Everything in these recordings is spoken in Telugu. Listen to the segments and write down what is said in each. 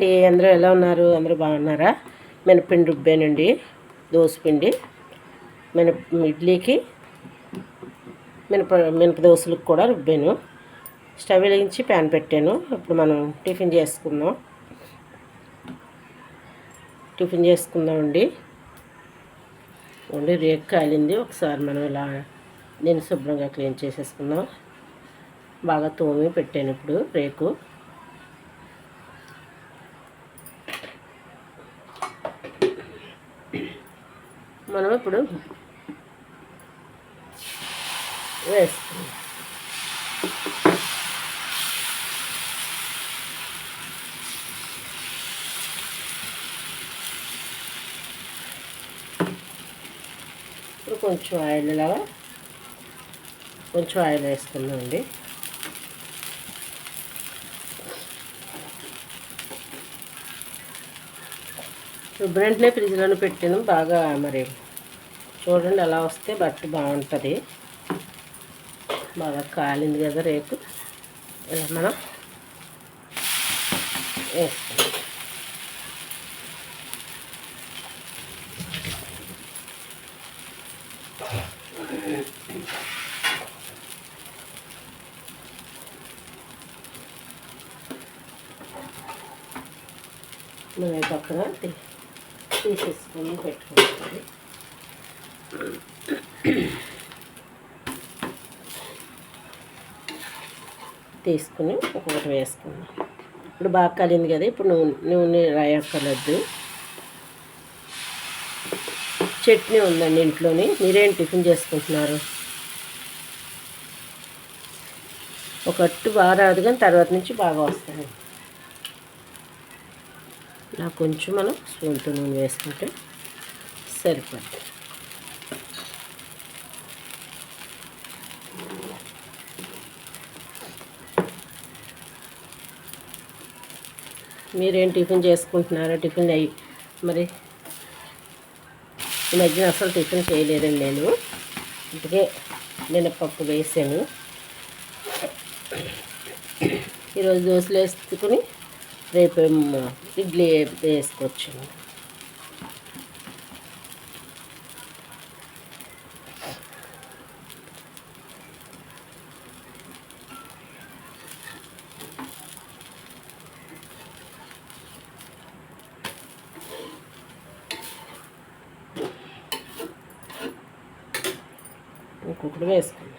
అందరూ ఎలా ఉన్నారు? అందరూ బాగున్నారా? మినపిండి రుబ్బానండి. దోసపిండి. మినప ఇడ్లీకి మినప మినప దోశలకు కూడా రుబ్బాను. స్టవ్ వెలిగించి ప్యాన్ పెట్టాను. ఇప్పుడు మనం టిఫిన్ చేసుకుందాం. టిఫిన్ చేసుకుందామండి. ఓన్లీ రేక్ కాలింది. ఒకసారి మనం ఇలా నేను శుభ్రంగా క్లీన్ చేసేసుకుందాం. బాగా తోమి పెట్టాను ఇప్పుడు రేకు. మనం ఇప్పుడు. వేసుకుందాం ఇప్పుడు కొంచెం ఆయిల్ లాగా కొంచెం ఆయిల్ వేసుకుందామండి వెంటనే ఫ్రిడ్జ్లోనే పెట్టాను బాగా మరి చూడండి అలా వస్తే బట్ట బాగుంటుంది. బాగా కాలింది కదా రేపు. ఇలా మనం వేస్తాం మనం పక్కన తీసేసుకొని పెట్టుకుంటాం. తీసుకుని ఒక్కొక్కటి వేసుకుందాం ఇప్పుడు బాగా కలింది కదా ఇప్పుడు నూనె నూనె రాయక్కర్లేదు. చట్నీ ఉందండి ఇంట్లోని. మీరేం టిఫిన్ చేసుకుంటున్నారు? ఒక అట్టు బాగా రాదు కానీ తర్వాత నుంచి బాగా వస్తాయి ఇలా కొంచెం మనం స్పూన్తో నూనె వేసుకుంటే సరిపోద్ది. మీరేం టిఫిన్ చేసుకుంటున్నారో టిఫిన్ అయ్యి మరి ఈ మధ్యన అసలు టిఫిన్ చేయలేదండి నేను. అందుకే మినపప్పు వేసాను. ఈరోజు దోశలు వేసుకుని రేపు ఇడ్లీ వేసుకోవచ్చు ఇంకొకటి వేసుకుందాం.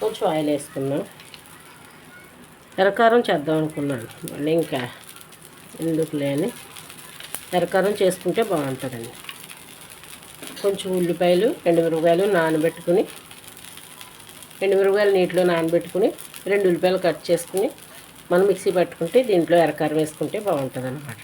కొంచెం ఆయిల్ వేసుకున్నాం ఎరకారం చేద్దాం అనుకున్నాను. మళ్ళీ ఇంకా ఎందుకు లేని ఎరకారం చేసుకుంటే బాగుంటుందండి. కొంచెం ఉల్లిపాయలు ఎండుమిరపకాయలు నానబెట్టుకుని ఎండుమిరపకాయలు నీటిలో నానబెట్టుకుని రెండు ఉల్లిపాయలు కట్ చేసుకుని మనం మిక్సీ పట్టుకుంటే దీంట్లో ఎరకారం వేసుకుంటే బాగుంటుంది అన్నమాట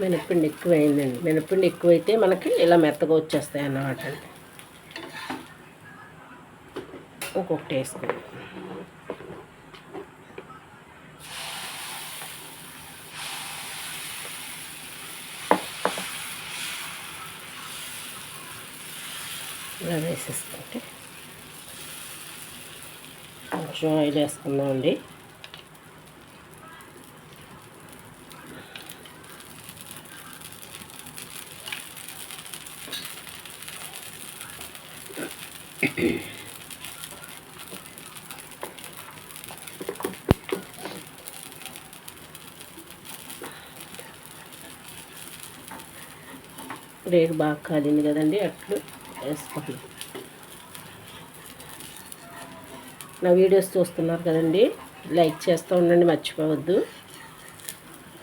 మినప్పిండి ఎక్కువైందండి. మినప్పిండి ఎక్కువైతే మనకి ఇలా మెత్తగా వచ్చేస్తాయి అన్నమాట. అండి ఇంకొకటి వేసుకోండి ఇలా వేసేసుకుంటే కొంచెం ఆయిల్ వేసుకుందామండి. రేటు బాగా కాలింది కదండి అట్లు వేసుకోండి నా వీడియోస్ చూస్తున్నారు కదండి లైక్ చేస్తూ ఉండండి మర్చిపోవద్దు.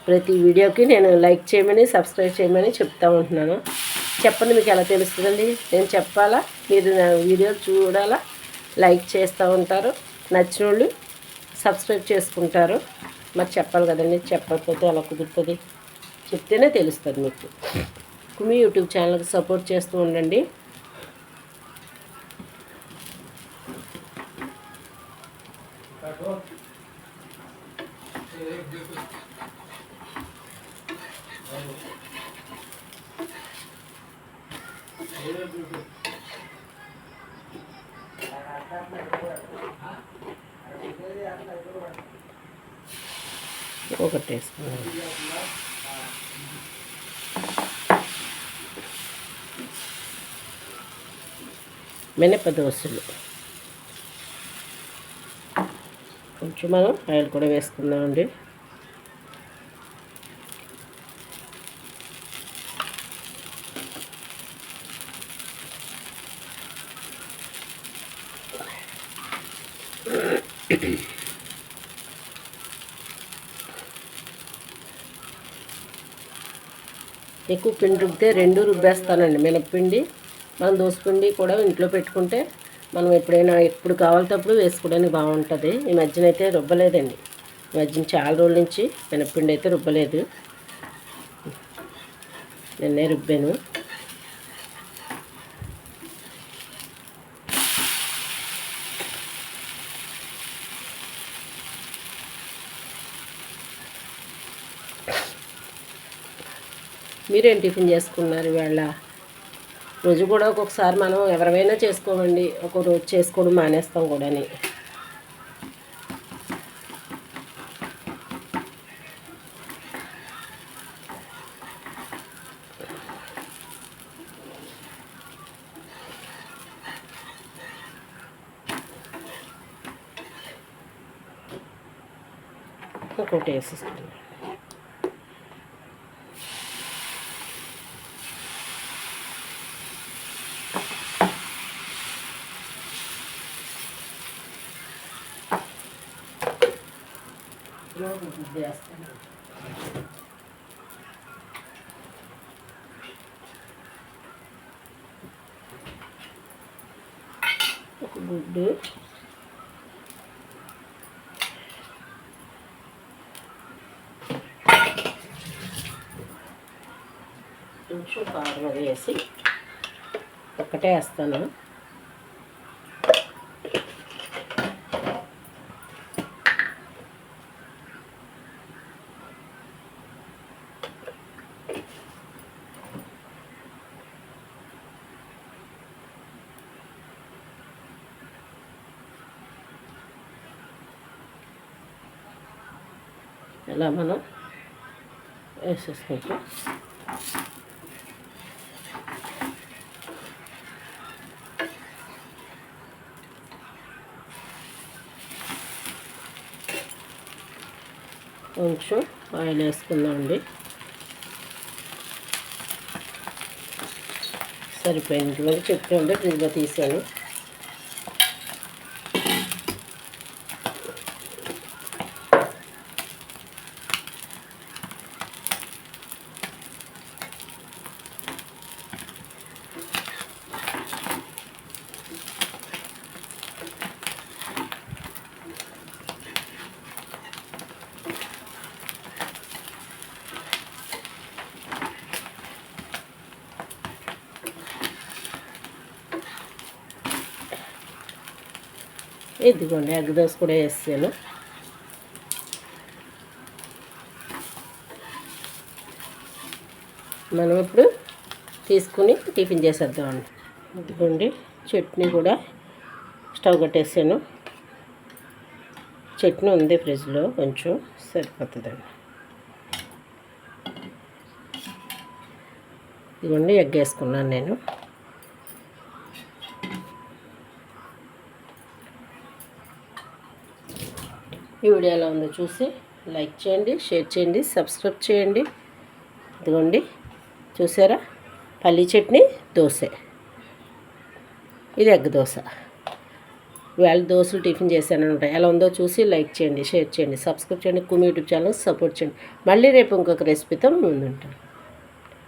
ప్రతి వీడియోకి నేను లైక్ చేయమని సబ్స్క్రైబ్ చేయమని చెప్తా ఉంటున్నాను. చెప్పండి మీకు ఎలా తెలుస్తుందండి? నేను చెప్పాలా? మీరు నా వీడియో చూడాలా? లైక్ చేస్తూ ఉంటారు. నచ్చిన వాళ్ళు సబ్స్క్రైబ్ చేసుకుంటారు. మరి చెప్పాలి కదండి చెప్పకపోతే ఎలా కుదురుతుంది? చెప్తేనే తెలుస్తుంది మీకు. కుమి యూట్యూబ్ ఛానల్కి సపోర్ట్ చేస్తూ ఉండండి. ఒకటి వేసుకున్నాను మినప కొంచెం మనం ఆయిల్ కూడా వేసుకుందామండి. ఎక్కువ పిండి రుబ్బితే రెండు రుబ్బేస్తానండి మినప్పిండి మనం దోసపిండి కూడా ఇంట్లో పెట్టుకుంటే మనం ఎప్పుడైనా ఎప్పుడు కావాలటప్పుడు వేసుకోవడానికి బాగుంటుంది. ఈ మధ్యన అయితే రుబ్బలేదండి. ఈ మధ్యన చాలా రోజుల నుంచి మినప్పిండి అయితే రుబ్బలేదు. నిన్నే రుబ్బాను. మీరేం టిఫిన్ చేసుకున్నారు ఇవాళ? రోజు కూడా ఒక్కొక్కసారి మనం ఎవరివైనా చేసుకోమండి. ఒక రోజు చేసుకోవడం మానేస్తాం కూడాని. ఇంకోటి వేసేస్తున్నాను చేస్తాను ఒక గుడ్డు కొంచెం కారం వేసి ఒక్కటే వేస్తాను. ఇలా మనం వేసేసుకుంటాం. కొంచెం ఆయిల్ వేసుకుందామండి సరిపోయింది మరి చెప్తుంటే ఫ్రిడ్జ్లో తీసాను. ఇదిగోండి ఎగ్ దోశ కూడా వేసాను. మనం ఇప్పుడు తీసుకుని టిఫిన్ చేసేద్దామండి. ఇదిగోండి చట్నీ కూడా స్టవ్ కట్టేసాను. చట్నీ ఉంది ఫ్రిడ్జ్లో కొంచెం సరిపోతుందండి. ఇదిగోండి ఎగ్ వేసుకున్నాను నేను. ఈ వీడియో ఎలా ఉందో చూసి లైక్ చేయండి షేర్ చేయండి సబ్స్క్రైబ్ చేయండి. ఇదిగోండి చూసారా? పల్లి చట్నీ దోశ. ఇది ఎగ్ దోశ. ఇవాళ దోశలు టిఫిన్ చేశాను అనమాట ఎలా ఉందో చూసి లైక్ చేయండి షేర్ చేయండి సబ్స్క్రైబ్ చేయండి కుమి యూట్యూబ్ ఛానల్ సపోర్ట్ చేయండి. మళ్ళీ రేపు ఇంకొక రెసిపీతో ముందుంటాను